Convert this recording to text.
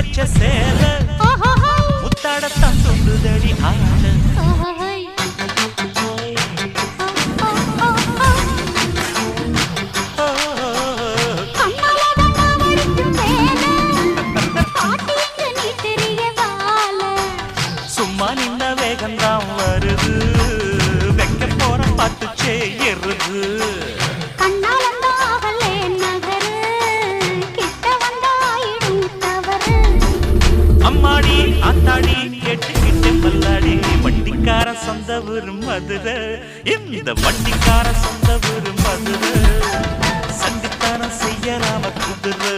வச்ச சேல. முத்தாடத்தான் துண்டுதடி ஆட. சும்மா நின்ன வேகம்தான் வருது வைக்க போற பார்த்து செய்யறது பல்லாடி கேட்டுக்கிட்டு பல்லாடி வட்டிக்கார சொந்த ஊரும் மதுரை இந்த வட்டிக்கார சொந்த ஊரும் மதுரை சண்டித்தானம் செய்யலாம குதிரை.